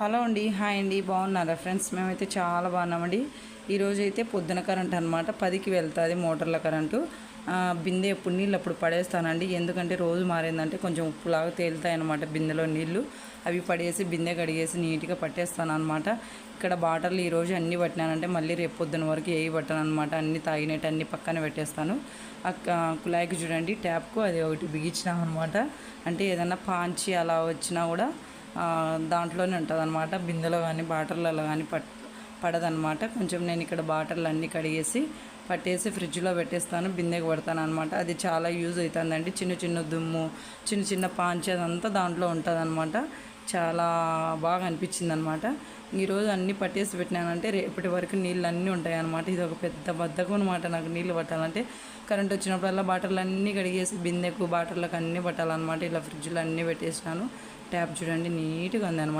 Hello అండి hi అండి బాగున్నారా ఫ్రెండ్స్? మేమైతే చాలా బాగున్నామండి. ఈరోజు అయితే పొద్దున కరెంట్ అనమాట పదికి వెళ్తుంది మోటార్ల కరెంటు. బిందె ఎప్పుడు నీళ్ళు అప్పుడు పడేస్తానండి. ఎందుకంటే రోజు మారిందంటే కొంచెం ఉప్పులాగా తేలుతాయి అనమాట బిందెలో నీళ్ళు. అవి పడేసి బిందె కడిగేసి నీట్గా పట్టేస్తాను అనమాట ఇక్కడ బాటర్లు ఈరోజు అన్నీ పట్టినానంటే మళ్ళీ రేపు పొద్దున వరకు ఏవి పట్టాను అనమాట అన్ని తాగినట్టు అన్ని పక్కన పెట్టేస్తాను. అక్క కుళాయికి చూడండి ట్యాప్కు అది ఒకటి బిగించినాం అనమాట అంటే ఏదన్నా పాంచి అలా వచ్చినా కూడా దాంట్లోనే ఉంటుంది అనమాట బిందెలో కానీ బాటర్లలో కానీ పట్ పడదనమాట కొంచెం నేను ఇక్కడ బాటర్లు అన్నీ కడిగేసి పట్టేసి ఫ్రిడ్జ్లో పెట్టేస్తాను బిందెకి పడతాను అనమాట అది చాలా యూజ్ అవుతుందండి చిన్న చిన్న దుమ్ము చిన్న చిన్న పాంచేదంతా దాంట్లో ఉంటుంది చాలా బాగా అనిపించింది అనమాట ఈరోజు అన్నీ పట్టేసి పెట్టినానంటే రేపటి వరకు నీళ్ళు అన్నీ ఉంటాయి అనమాట ఇది ఒక పెద్ద బద్దకం అనమాట నాకు నీళ్ళు పట్టాలంటే. కరెంట్ వచ్చినప్పుడల్లా బాటర్లు అన్నీ కడిగేసి బిందెకు బాటర్లకు అన్నీ పట్టాలన్నమాట. ఇలా ఫ్రిడ్జ్లో అన్నీ పెట్టేసినాను. ట్యాప్ చూడండి నీట్గా ఉంది